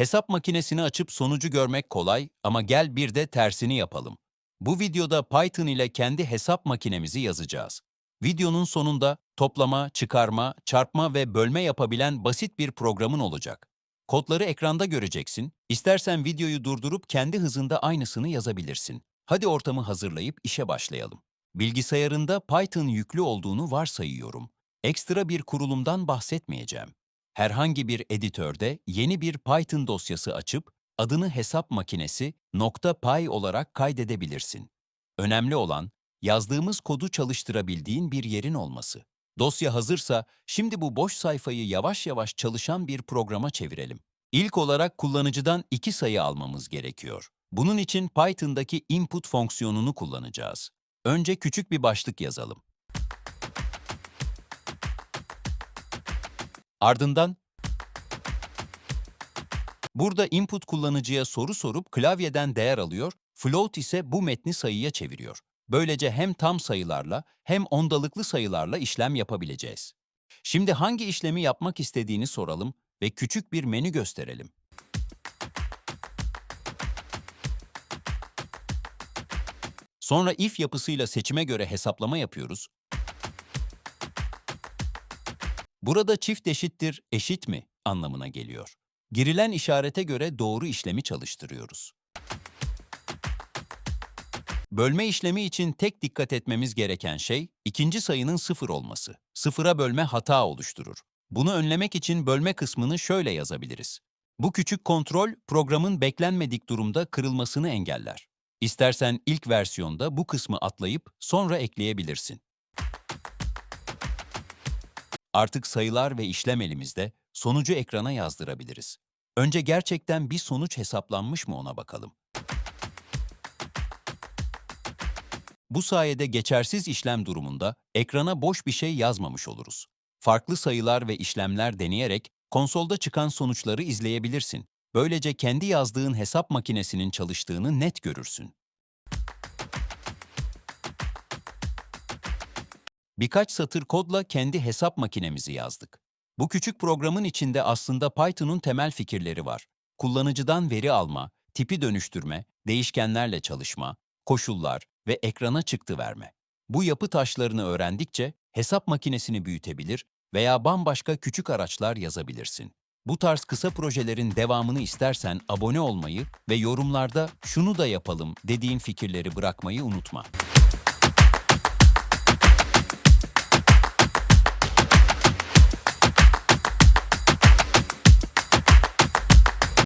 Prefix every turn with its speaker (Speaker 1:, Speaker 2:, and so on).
Speaker 1: Hesap makinesini açıp sonucu görmek kolay ama gel bir de tersini yapalım. Bu videoda Python ile kendi hesap makinemizi yazacağız. Videonun sonunda toplama, çıkarma, çarpma ve bölme yapabilen basit bir programın olacak. Kodları ekranda göreceksin. İstersen videoyu durdurup kendi hızında aynısını yazabilirsin. Hadi ortamı hazırlayıp işe başlayalım. Bilgisayarında Python yüklü olduğunu varsayıyorum. Ekstra bir kurulumdan bahsetmeyeceğim. Herhangi bir editörde yeni bir Python dosyası açıp adını hesap makinesi .py olarak kaydedebilirsin. Önemli olan yazdığımız kodu çalıştırabildiğin bir yerin olması. Dosya hazırsa şimdi bu boş sayfayı yavaş yavaş çalışan bir programa çevirelim. İlk olarak kullanıcıdan iki sayı almamız gerekiyor. Bunun için Python'daki input fonksiyonunu kullanacağız. Önce küçük bir başlık yazalım. Ardından burada input kullanıcıya soru sorup klavyeden değer alıyor, float ise bu metni sayıya çeviriyor. Böylece hem tam sayılarla hem ondalıklı sayılarla işlem yapabileceğiz. Şimdi hangi işlemi yapmak istediğini soralım ve küçük bir menü gösterelim. Sonra if yapısıyla seçime göre hesaplama yapıyoruz. Burada çift eşittir eşit mi anlamına geliyor. Girilen işarete göre doğru işlemi çalıştırıyoruz. Bölme işlemi için tek dikkat etmemiz gereken şey ikinci sayının sıfır olması. Sıfıra bölme hata oluşturur. Bunu önlemek için bölme kısmını şöyle yazabiliriz. Bu küçük kontrol programın beklenmedik durumda kırılmasını engeller. İstersen ilk versiyonda bu kısmı atlayıp sonra ekleyebilirsin. Artık sayılar ve işlem elimizde sonucu ekrana yazdırabiliriz. Önce gerçekten bir sonuç hesaplanmış mı ona bakalım. Bu sayede geçersiz işlem durumunda ekrana boş bir şey yazmamış oluruz. Farklı sayılar ve işlemler deneyerek konsolda çıkan sonuçları izleyebilirsin. Böylece kendi yazdığın hesap makinesinin çalıştığını net görürsün. Birkaç satır kodla kendi hesap makinemizi yazdık. Bu küçük programın içinde aslında Python'un temel fikirleri var. Kullanıcıdan veri alma, tipi dönüştürme, değişkenlerle çalışma, koşullar ve ekrana çıktı verme. Bu yapı taşlarını öğrendikçe hesap makinesini büyütebilir veya bambaşka küçük araçlar yazabilirsin. Bu tarz kısa projelerin devamını istersen abone olmayı ve yorumlarda şunu da yapalım dediğin fikirleri bırakmayı unutma.